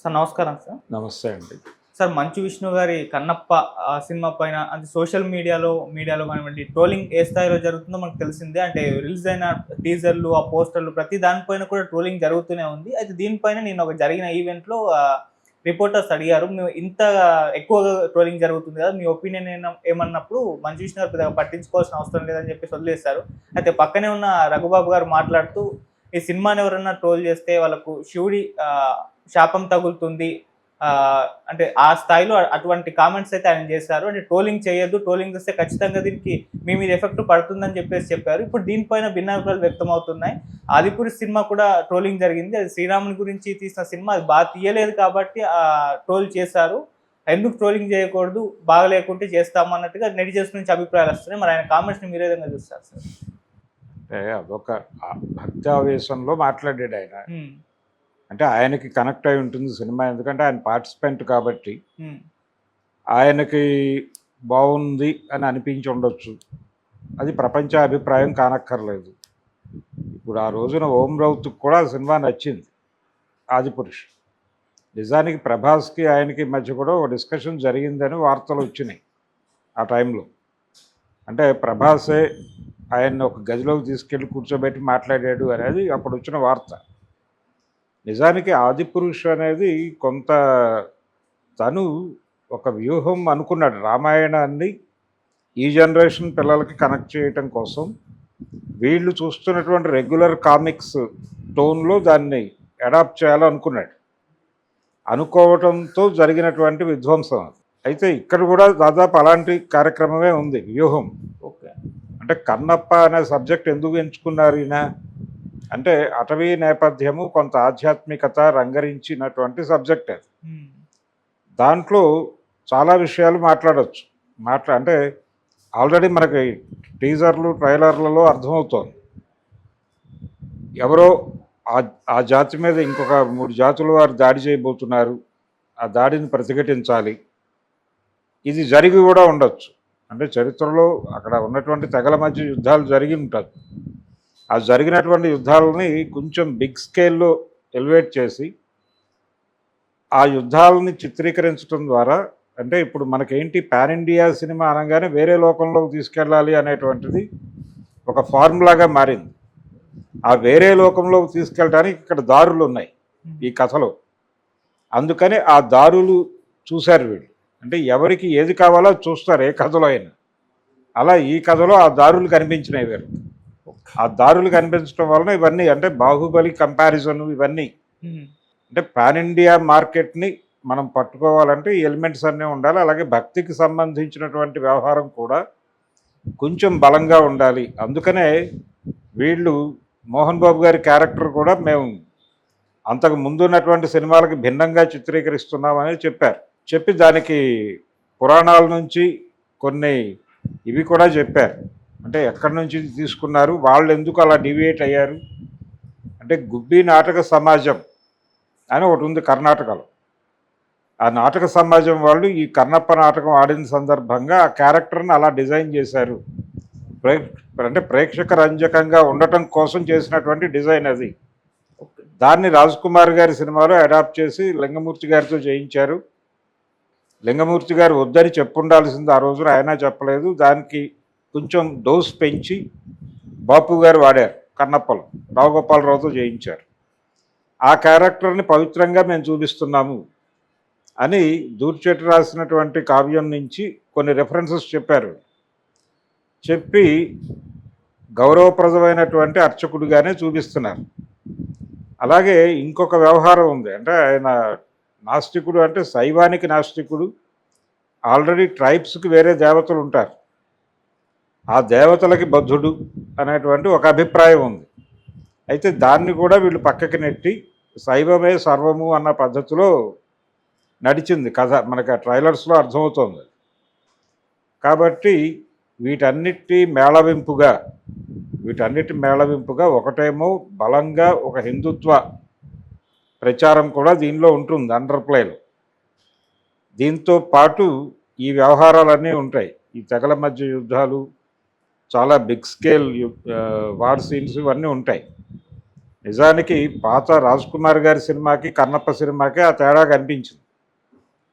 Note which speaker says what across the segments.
Speaker 1: Sir నమస్కారం sir.
Speaker 2: నమస్తే అండి.
Speaker 1: సార్ మంచు విష్ణు గారి కన్నప్ప ఆ సినిమా పైన అంటే సోషల్ మీడియాలో మీడియాలో కానివ్వండి ట్రోలింగ్ ఏ స్థాయిలో జరుగుతుందో మనకు తెలిసిందే. అంటే రిలీజ్ అయిన టీజర్లు ఆ పోస్టర్లు ప్రతి దానిపైన కూడా ట్రోలింగ్ జరుగుతూనే ఉంది. అయితే దీనిపైన నేను ఒక జరిగిన ఈవెంట్లో రిపోర్టర్స్ అడిగారు మేము ఇంత ఎక్కువగా ట్రోలింగ్ జరుగుతుంది కదా మీ ఒపీనియన్ ఏమన్నప్పుడు మంచు విష్ణు గారు పెద్దగా పట్టించుకోవాల్సిన అవసరం లేదని చెప్పి వదిలేశారు. అయితే పక్కనే ఉన్న రఘుబాబు గారు మాట్లాడుతూ ఈ సినిమాని ఎవరన్నా ట్రోల్ చేస్తే వాళ్ళకు శివుడి శాపం తగులుతుంది. అంటే ఆ స్థాయిలో అటువంటి కామెంట్స్ అయితే ఆయన చేశారు. అంటే ట్రోలింగ్ చేయొద్దు ట్రోలింగ్ చేస్తే ఖచ్చితంగా దీనికి మీ మీద ఎఫెక్ట్ పడుతుందని చెప్పేసి చెప్పారు. ఇప్పుడు దీనిపైన భిన్నాభిప్రాయాలు వ్యక్తం అవుతున్నాయి ఆదిపురి సినిమా కూడా ట్రోలింగ్ జరిగింది. అది శ్రీరాముని గురించి తీసిన సినిమా. అది బాగా తీయలేదు కాబట్టి ఆ ట్రోల్ చేశారు. ఎందుకు ట్రోలింగ్ చేయకూడదు? బాగా లేకుంటే చేస్తాము అన్నట్టుగా నెటిజన్స్ నుంచి అభిప్రాయాలు వస్తున్నాయి. మరి ఆయన కామెంట్స్ని మీరు విధంగా చూస్తారు సార్?
Speaker 2: అదొక ఆ భక్తి ఆవేశంలో మాట్లాడాడు ఆయన. అంటే ఆయనకి కనెక్ట్ అయి ఉంటుంది సినిమా ఎందుకంటే ఆయన పార్టిసిపెంట్ కాబట్టి.
Speaker 1: ఉమ్,
Speaker 2: ఆయనకి బాగుంది అని అనిపించి ఉండొచ్చు. అది ప్రపంచ అభిప్రాయం కానక్కర్లేదు. ఇప్పుడు ఆ రోజున ఓం రౌత్కి కూడా సినిమా నచ్చింది. ఆదిపురుష్ నిజానికి ప్రభాస్కి ఆయనకి మధ్య కూడా ఒక డిస్కషన్ జరిగిందని వార్తలు వచ్చినాయి ఆ టైంలో. అంటే ప్రభాసే ఆయన్ని ఒక గదిలోకి తీసుకెళ్ళి కూర్చోబెట్టి మాట్లాడాడు అనేది అప్పుడు వచ్చిన వార్త. నిజానికి ఆదిపురుష్ అనేది కొంత తను ఒక వ్యూహం అనుకున్నాడు. రామాయణాన్ని ఈ జనరేషన్ పిల్లలకి కనెక్ట్ చేయటం కోసం వీళ్ళు చూస్తున్నటువంటి రెగ్యులర్ కామిక్స్ టోన్లో దాన్ని అడాప్ట్ చేయాలనుకున్నాడు. అనుకోవటంతో జరిగినటువంటి విధ్వంసం. అయితే ఇక్కడ కూడా దాదాపు అలాంటి కార్యక్రమమే ఉంది వ్యూహం.
Speaker 1: ఓకే.
Speaker 2: అంటే కన్నప్ప అనే సబ్జెక్ట్ ఎందుకు ఎంచుకున్నారు ఈయన? అంటే అటవీ నేపథ్యము కొంత ఆధ్యాత్మికత రంగరించినటువంటి సబ్జెక్ట్ అది.
Speaker 1: ఉమ్,
Speaker 2: దాంట్లో చాలా విషయాలు మాట్లాడవచ్చు మాట్లా అంటే ఆల్రెడీ మనకి టీజర్లు ట్రైలర్లలో అర్థమవుతోంది. ఎవరో ఆ ఆ జాతి మీద ఇంకొక మూడు జాతుల వారు దాడి చేయబోతున్నారు. ఆ దాడిని ప్రతిఘటించాలి. ఇది జరిగి కూడా ఉండొచ్చు. అంటే చరిత్రలో అక్కడ ఉన్నటువంటి తెగల మధ్య యుద్ధాలు జరిగి ఉంటుంది ఆ జరిగినటువంటి యుద్ధాలని కొంచెం బిగ్ స్కేల్లో ఎలివేట్ చేసి ఆ యుద్ధాలని చిత్రీకరించడం ద్వారా అంటే ఇప్పుడు మనకేంటి పాన్ ఇండియా సినిమా అనగానే వేరే లోకంలోకి తీసుకెళ్ళాలి అనేటువంటిది ఒక ఫార్ములాగా మారింది. ఆ వేరే లోకంలోకి తీసుకెళ్ళడానికి ఇక్కడ దారులు ఉన్నాయి ఈ కథలో. అందుకని ఆ దారులు చూశారు వీళ్ళు. అంటే ఎవరికి ఏది కావాలో చూస్తారు ఏ కథలో అయినా. అలా ఈ కథలో ఆ దారులు కనిపించినాయి వీరు. ఆ దారులు కనిపించడం వలన ఇవన్నీ అంటే బాహుబలి కంపారిజన్ ఇవన్నీ. అంటే పాన్ ఇండియా మార్కెట్ని మనం పట్టుకోవాలంటే ఈ ఎలిమెంట్స్ అన్నీ ఉండాలి. అలాగే భక్తికి సంబంధించినటువంటి వ్యవహారం కూడా కొంచెం బలంగా ఉండాలి. అందుకనే వీళ్ళు మోహన్ బాబు గారి క్యారెక్టర్ కూడా మేము అంతకు ముందు ఉన్నటువంటి సినిమాలకి భిన్నంగా చిత్రీకరిస్తున్నామని చెప్పారు. చెప్పి దానికి పురాణాల నుంచి కొన్ని ఇవి కూడా చెప్పారు. అంటే ఎక్కడి నుంచి తీసుకున్నారు? వాళ్ళు ఎందుకు అలా డివియేట్ అయ్యారు? అంటే గుబ్బి నాటక సమాజం అని ఒకటి ఉంది కర్ణాటకలో. ఆ నాటక సమాజం వాళ్ళు ఈ కర్ణప్ప నాటకం ఆడిన సందర్భంగా ఆ క్యారెక్టర్ని అలా డిజైన్ చేశారు. ప్రే అంటే ప్రేక్షక రంజకంగా ఉండటం కోసం చేసినటువంటి డిజైన్ అది. దాన్ని రాజ్ కుమార్ గారి సినిమాలో అడాప్ట్ చేసి లింగమూర్తి గారితో చేయించారు. లింగమూర్తి గారు వద్దని చెప్పుండాల్సింది ఆ రోజున ఆయన చెప్పలేదు. దానికి కొంచెం డోస్ పెంచి బాపు గారు వాడారు కన్నప్పలు. రావుగోపాలరావుతో చేయించారు. ఆ క్యారెక్టర్ని పవిత్రంగా మేము చూపిస్తున్నాము అని దూర్చేట రాసినటువంటి కావ్యం నుంచి కొన్ని రెఫరెన్సెస్ చెప్పారు. చెప్పి గౌరవప్రదమైనటువంటి అర్చకుడిగానే చూపిస్తున్నారు. అలాగే ఇంకొక వ్యవహారం ఉంది. అంటే ఆయన నాస్తికుడు అంటే శైవానికి నాస్తికుడు. ఆల్రెడీ ట్రైబ్స్కి వేరే దేవతలు ఉంటారు. ఆ దేవతలకి బద్ధుడు అనేటువంటి ఒక అభిప్రాయం ఉంది. అయితే దాన్ని కూడా వీళ్ళు పక్కకి నెట్టి శైవమే సర్వము అన్న పద్ధతిలో నడిచింది కథ. మనకి ఆ ట్రైలర్స్లో అర్థమవుతుంది. కాబట్టి వీటన్నిటి మేళవింపుగా వీటన్నిటి మేళవింపుగా ఒకటేమో బలంగా ఒక హిందుత్వ ప్రచారం కూడా దీనిలో ఉంటుంది అండర్ప్లేలో దీంతో పాటు ఈ వ్యవహారాలన్నీ ఉంటాయి. ఈ తెగల మధ్య యుద్ధాలు చాలా బిగ్ స్కేల్ వార్ సీన్స్ ఇవన్నీ ఉంటాయి. నిజానికి పాత రాజ్ కుమార్ గారి సినిమాకి కన్నప్ప సినిమాకి ఆ తేడా కనిపించింది.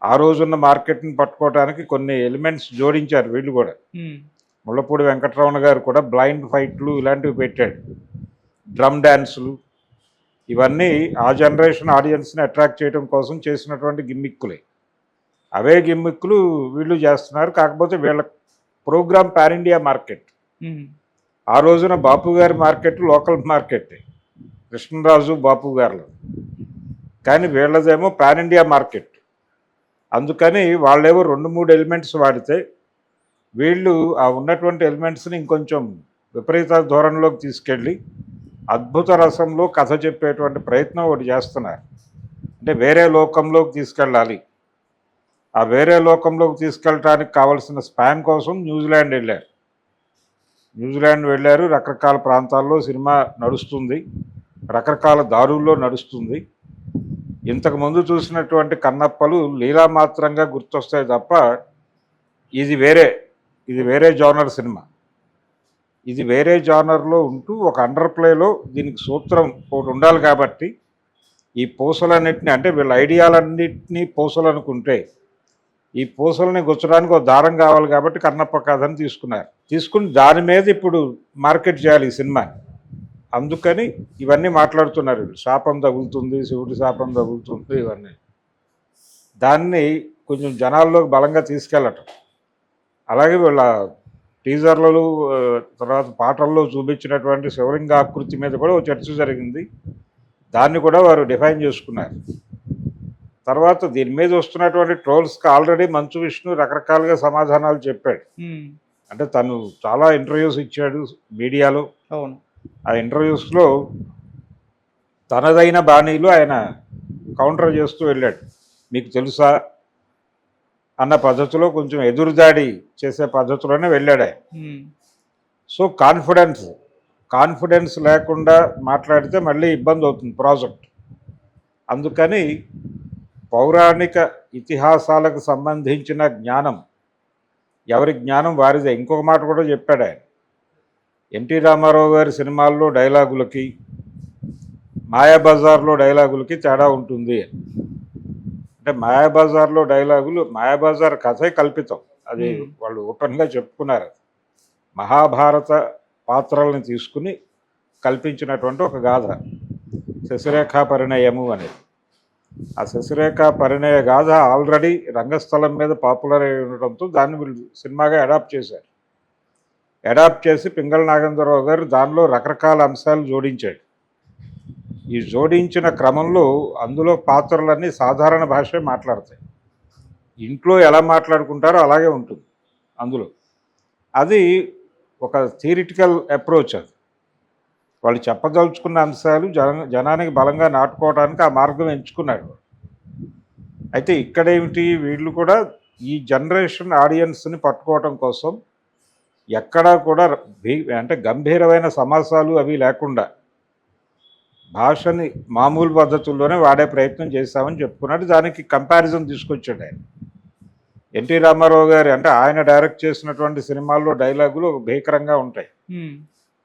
Speaker 2: ఆ రోజున్న మార్కెట్ని పట్టుకోవడానికి కొన్ని ఎలిమెంట్స్ జోడించారు వీళ్ళు కూడా.
Speaker 1: ఉమ్,
Speaker 2: ముళ్ళపూడి వెంకటరమణ గారు కూడా బ్లైండ్ ఫైట్లు ఇలాంటివి పెట్టాడు. డ్రమ్ డ్యాన్సులు ఇవన్నీ ఆ జనరేషన్ ఆడియన్స్ని అట్రాక్ట్ చేయడం కోసం చేసినటువంటి గిమ్మిక్కులే. అవే గిమ్మిక్కులు వీళ్ళు చేస్తున్నారు. కాకపోతే వీళ్ళ ప్రోగ్రామ్ పాన్ ఇండియా మార్కెట్ ఆ రోజున బాపు గారి market local market. Krishnaraju Bapu గారు కానీ వీళ్ళదేమో పాన్ ఇండియా మార్కెట్. అందుకని వాళ్ళేవో రెండు మూడు ఎలిమెంట్స్ వాడితే వీళ్ళు ఆ ఉన్నటువంటి ఎలిమెంట్స్ని ఇంకొంచెం విపరీత ధోరణిలోకి తీసుకెళ్ళి అద్భుత రసంలో కథ చెప్పేటువంటి ప్రయత్నం ఒకటి చేస్తున్నారు. అంటే వేరే లోకంలోకి తీసుకెళ్ళాలి. ఆ వేరే లోకంలోకి తీసుకెళ్ళటానికి కావలసిన స్పాన్ కోసం న్యూజిలాండ్ వెళ్ళారు. న్యూజిలాండ్ వెళ్ళారు. రకరకాల ప్రాంతాల్లో సినిమా నడుస్తుంది. రకరకాల దారుల్లో నడుస్తుంది. ఇంతకుముందు చూసినటువంటి కన్నప్పలు లీలామాత్రంగా గుర్తొస్తాయి తప్ప ఇది వేరే ఇది వేరే జానర్ సినిమా. ఇది వేరే జానర్లో ఉంటూ ఒక అండర్ ప్లేలో దీనికి సూత్రం ఒకటి ఉండాలి కాబట్టి ఈ పూసలన్నింటినీ అంటే వీళ్ళ ఐడియాలన్నింటినీ పూసలు అనుకుంటే ఈ పూసలని గుచ్చడానికి ఒక దారం కావాలి కాబట్టి కన్నప్ప కథని తీసుకున్నారు. తీసుకుని దాని మీద ఇప్పుడు మార్కెట్ చేయాలి ఈ సినిమా. అందుకని ఇవన్నీ మాట్లాడుతున్నారు శాపం తగులుతుంది శివుడి శాపం తగులుతుంది ఇవన్నీ. దాన్ని కొంచెం జనాల్లోకి బలంగా తీసుకెళ్ళటం. అలాగే వీళ్ళ టీజర్లలో తర్వాత పాటల్లో చూపించినటువంటి శివలింగ ఆకృతి మీద కూడా ఒక చర్చ జరిగింది. దాన్ని కూడా వారు డిఫైన్ చేసుకున్నారు. తర్వాత దీని మీద వస్తున్నటువంటి ట్రోల్స్కి ఆల్రెడీ మంచు విష్ణు రకరకాలుగా సమాధానాలు చెప్పాడు. అంటే తను చాలా ఇంటర్వ్యూస్ ఇచ్చాడు మీడియాలో.
Speaker 1: అవును.
Speaker 2: ఆ ఇంటర్వ్యూస్లో తనదైన బాణీలో ఆయన కౌంటర్ చేస్తూ వెళ్ళాడు. మీకు తెలుసా? అన్న పద్ధతిలో కొంచెం ఎదురుదాడి చేసే పద్ధతిలోనే వెళ్ళాడు ఆయన. సో కాన్ఫిడెన్స్ కాన్ఫిడెన్స్ లేకుండా మాట్లాడితే మళ్ళీ ఇబ్బంది అవుతుంది ప్రాజెక్ట్. అందుకని పౌరాణిక ఇతిహాసాలకు సంబంధించిన జ్ఞానం ఎవరి జ్ఞానం వారిదే. ఇంకొక మాట కూడా చెప్పాడు ఆయన. ఎన్టీ రామారావు గారి సినిమాల్లో డైలాగులకి మాయాబజార్లో డైలాగులకి తేడా ఉంటుంది అంటే మాయాబజార్లో డైలాగులు మాయాబజార్ కథే కల్పితం. అది. వాళ్ళు ఓపెన్గా చెప్పుకున్నారు. మహాభారత పాత్రల్ని తీసుకుని కల్పించినటువంటి ఒక గాథ. శశిరేఖ పరిణయము అనేది. ఆ శశిరేఖ పరిణయ గాథ ఆల్రెడీ రంగస్థలం మీద పాపులర్ అయి ఉండటంతో దాన్ని వీళ్ళు సినిమాగా అడాప్ట్ చేశారు. అడాప్ట్ చేసి పింగళ నాగేంద్రరావు గారు దానిలో రకరకాల అంశాలు జోడించాడు. ఈ జోడించిన క్రమంలో అందులో పాత్రలన్నీ సాధారణ భాషే మాట్లాడతాయి. ఇంట్లో ఎలా మాట్లాడుకుంటారో అలాగే ఉంటుంది అందులో. అది ఒక థియరిటికల్ అప్రోచ్ అది. వాళ్ళు చెప్పదలుచుకున్న అంశాలు జన జనానికి బలంగా నాటుకోవడానికి ఆ మార్గం ఎంచుకున్నాడు. అయితే ఇక్కడేమిటి? వీళ్ళు కూడా ఈ జనరేషన్ ఆడియన్స్ని పట్టుకోవటం కోసం ఎక్కడా కూడా భీ- అంటే గంభీరమైన సమాసాలు అవి లేకుండా భాషని మామూలు పద్ధతుల్లోనే వాడే ప్రయత్నం చేశామని చెప్పుకున్నాడు. దానికి కంపారిజన్ తీసుకొచ్చాడు ఆయన. ఎన్టీ రామారావు గారి అంటే ఆయన డైరెక్ట్ చేసినటువంటి సినిమాల్లో డైలాగులు భీకరంగా ఉంటాయి.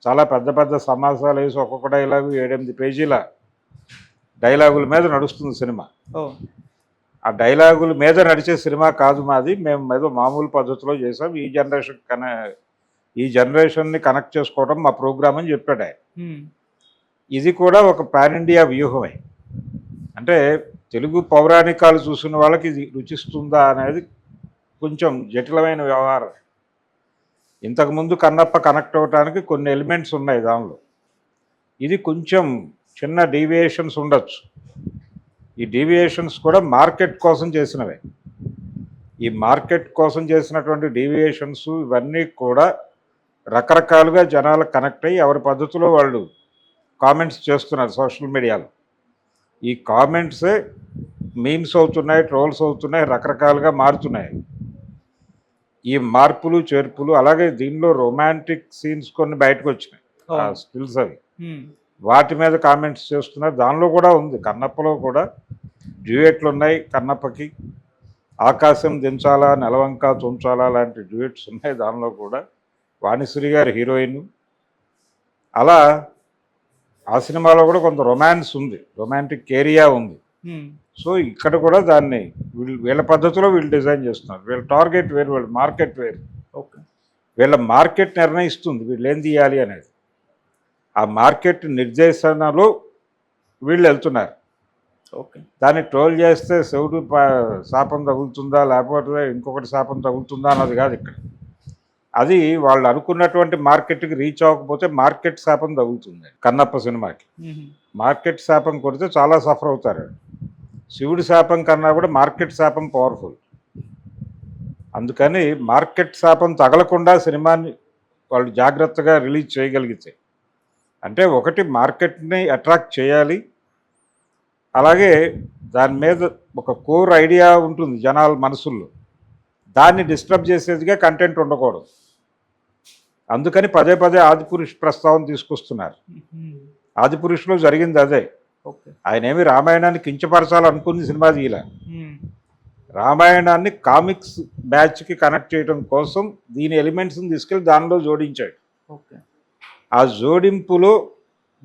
Speaker 2: చాలా పెద్ద పెద్ద సమాసాలు వేసి ఒక్కొక్క డైలాగు ఏడెనిమిది పేజీల డైలాగుల మీద నడుస్తుంది సినిమా. ఆ డైలాగుల మీద నడిచే సినిమా కాదు మాది. మేము ఏదో మామూలు పద్ధతిలో చేసాం. ఈ జనరేషన్ కన ఈ జనరేషన్ని కనెక్ట్ చేసుకోవడం మా ప్రోగ్రామ్ అని చెప్పాడు ఇది కూడా ఒక పాన్ ఇండియా వ్యూహమే. అంటే తెలుగు పౌరాణికాలు చూసిన వాళ్ళకి ఇది రుచిస్తుందా అనేది కొంచెం జటిలమైన వ్యవహారం. ఇంతకుముందు కన్నప్ప కనెక్ట్ అవ్వడానికి కొన్ని ఎలిమెంట్స్ ఉన్నాయి దానిలో. ఇది కొంచెం చిన్న డీవియేషన్స్ ఉండొచ్చు. ఈ డీవియేషన్స్ కూడా మార్కెట్ కోసం చేసినవే. ఈ మార్కెట్ కోసం చేసినటువంటి డీవియేషన్స్ ఇవన్నీ కూడా రకరకాలుగా జనాలు కనెక్ట్ అయ్యి ఎవరి పద్ధతిలో వాళ్ళు కామెంట్స్ చేస్తున్నారు సోషల్ మీడియాలో ఈ కామెంట్సే మీమ్స్ అవుతున్నాయి ట్రోల్స్ అవుతున్నాయి రకరకాలుగా మారుతున్నాయి. ఈ మార్పులు చేర్పులు అలాగే దీనిలో రొమాంటిక్ సీన్స్ కొన్ని బయటకు వచ్చినాయి ఆ. స్టిల్స్ అవి. వాటి మీద కామెంట్స్ చేస్తున్నారు. దానిలో కూడా ఉంది. కన్నప్పలో కూడా డ్యూయెట్లు ఉన్నాయి కన్నప్పకి ఆకాశం దించాలా నెలవంక తుంచాలా లాంటి డ్యూయెట్స్ ఉన్నాయి దానిలో కూడా. వాణిశ్రీ గారి హీరోయిన్. అలా ఆ సినిమాలో కూడా కొంత రొమాన్స్ ఉంది. రొమాంటిక్ ఏరియా ఉంది. సో ఇక్కడ కూడా దాన్ని వీళ్ళు వీళ్ళ పద్ధతిలో వీళ్ళు డిజైన్ చేస్తున్నారు. వీళ్ళ టార్గెట్ వేరు వీళ్ళ మార్కెట్ వేరు.
Speaker 1: ఓకే.
Speaker 2: వీళ్ళ మార్కెట్ నిర్ణయిస్తుంది వీళ్ళు ఏం తీయాలి అనేది. ఆ మార్కెట్ నిర్దేశనలో వీళ్ళు వెళ్తున్నారు.
Speaker 1: ఓకే.
Speaker 2: దాన్ని ట్రోల్ చేస్తే శివుడు శాపం తగులుతుందా లేకపోతే ఇంకొకటి శాపం తగులుతుందా అన్నది కాదు ఇక్కడ. అది వాళ్ళు అనుకున్నటువంటి మార్కెట్కి రీచ్ అవ్వకపోతే మార్కెట్ శాపం తగులుతుంది. కన్నప్ప సినిమాకి. మార్కెట్ శాపం కొడితే చాలా సఫర్ అవుతారు. శివుడి శాపం కన్నా కూడా మార్కెట్ శాపం పవర్ఫుల్ అందుకని మార్కెట్ శాపం తగలకుండా సినిమాని వాళ్ళు జాగ్రత్తగా రిలీజ్ చేయగలిగితే. అంటే ఒకటి మార్కెట్ని అట్రాక్ట్ చేయాలి. అలాగే దాని మీద ఒక కోర్ ఐడియా ఉంటుంది జనాల మనసుల్లో. దాన్ని డిస్టర్బ్ చేసేదిగా కంటెంట్ ఉండకూడదు. అందుకని పదే పదే ఆదిపురుష్ ప్రస్తావన తీసుకొస్తున్నారు. ఆదిపురుషులో జరిగింది అదే. ఆయన ఏమి రామాయణాన్ని కించపరచాలనుకుని సినిమా తీయలే. రామాయణాన్ని కామిక్స్ బ్యాచ్కి కనెక్ట్ చేయడం కోసం దీని ఎలిమెంట్స్ని తీసుకెళ్ళి దానిలో జోడించాడు.
Speaker 1: ఓకే.
Speaker 2: ఆ జోడింపులో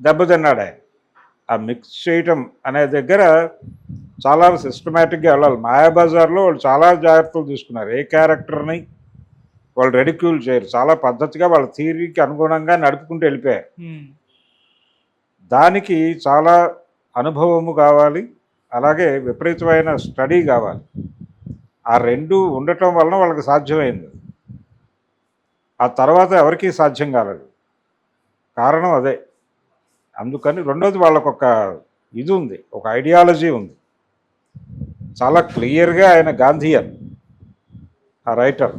Speaker 2: దెబ్బతిన్నాడు ఆయన. ఆ మిక్స్ చేయటం అనే దగ్గర చాలా సిస్టమేటిక్గా వెళ్ళాలి. మాయాబజార్లో వాళ్ళు చాలా జాగ్రత్తలు తీసుకున్నారు. ఏ క్యారెక్టర్ని వాళ్ళు రెడిక్యూల్ చేయరు. చాలా పద్ధతిగా వాళ్ళ థీరీకి అనుగుణంగా నడుపుకుంటూ వెళ్ళిపోయారు. దానికి చాలా అనుభవము కావాలి అలాగే విపరీతమైన స్టడీ కావాలి. ఆ రెండు ఉండటం వలన వాళ్ళకి సాధ్యమైంది. ఆ తర్వాత ఎవరికీ సాధ్యం కాలేదు. కారణం అదే. అందుకని రెండోది వాళ్ళకు ఒక ఇది ఉంది ఒక ఐడియాలజీ ఉంది. చాలా క్లియర్గా ఆయన గాంధీయన్ ఆ రైటర్.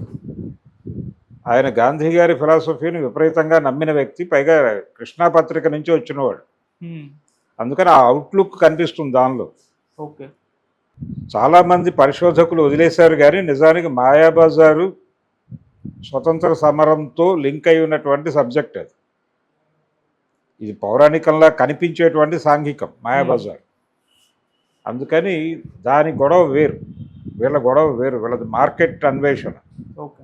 Speaker 2: ఆయన గాంధీ గారి ఫిలాసఫీని విపరీతంగా నమ్మిన వ్యక్తి పైగా కృష్ణా పత్రిక నుంచి వచ్చినవాడు. అందుకని ఆ అవుట్లుక్ కనిపిస్తుంది దానిలో.
Speaker 1: ఓకే.
Speaker 2: చాలామంది పరిశోధకులు వదిలేశారు కానీ నిజానికి మాయాబజారు స్వతంత్ర సమరంతో లింక్ అయి ఉన్నటువంటి సబ్జెక్ట్ అది. ఇది పౌరాణికంలా కనిపించేటువంటి సాంఘికం మాయాబజార్. అందుకని దాని గొడవ వేరు. వీళ్ళ గొడవ వేరు. వీళ్ళది మార్కెట్ అన్వేషణ.
Speaker 1: ఓకే.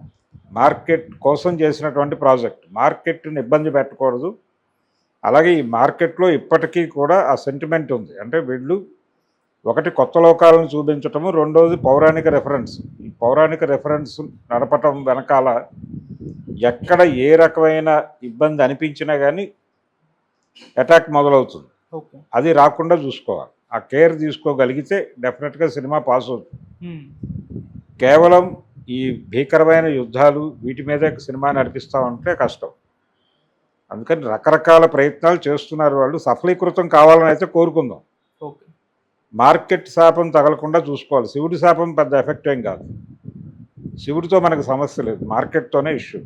Speaker 2: మార్కెట్ కోసం చేసినటువంటి ప్రాజెక్ట్. మార్కెట్ని ఇబ్బంది పెట్టకూడదు. అలాగే ఈ మార్కెట్లో ఇప్పటికీ కూడా ఆ సెంటిమెంట్ ఉంది. అంటే వీళ్ళు ఒకటి కొత్త లోకాలను చూపించటము రెండోది పౌరాణిక రెఫరెన్స్ ఈ పౌరాణిక రెఫరెన్స్ నడపటం వెనకాల ఎక్కడ ఏ రకమైన ఇబ్బంది అనిపించినా కానీ అటాక్ మొదలవుతుంది. అది రాకుండా చూసుకోవాలి. ఆ కేర్ తీసుకోగలిగితే డెఫినెట్గా సినిమా పాస్ అవుతుంది. కేవలం ఈ భీకరమైన యుద్ధాలు వీటి మీదే సినిమా నడిపిస్తామంటే కష్టం. అందుకని రకరకాల ప్రయత్నాలు చేస్తున్నారు వాళ్ళు. సఫలీకృతం కావాలని అయితే కోరుకుందాం. మార్కెట్ శాపం తగలకుండా చూసుకోవాలి. శివుడి శాపం పెద్ద ఎఫెక్ట్ ఏం కాదు. శివుడితో మనకు సమస్య లేదు. మార్కెట్తోనే ఇష్యూ.